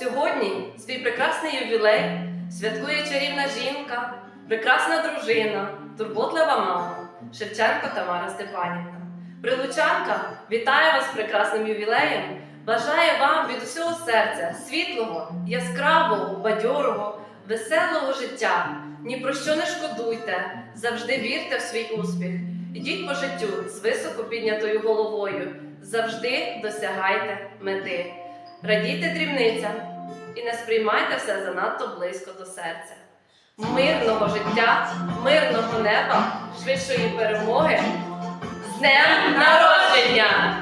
Сьогодні свій прекрасний ювілей святкує чарівна жінка, прекрасна дружина, турботлива мама Шевченко Тамара Степанівна. Прилучанка вітає вас з прекрасним ювілеєм, бажає вам від усього серця світлого, яскравого, бадьорого, веселого життя. Ні про що не шкодуйте, завжди вірте в свій успіх. Ідіть по життю з високо піднятою головою, завжди досягайте мети. Радійте дрібницям і не сприймайте все занадто близько до серця. Мирного життя, мирного неба, швидшої перемоги. З днем народження!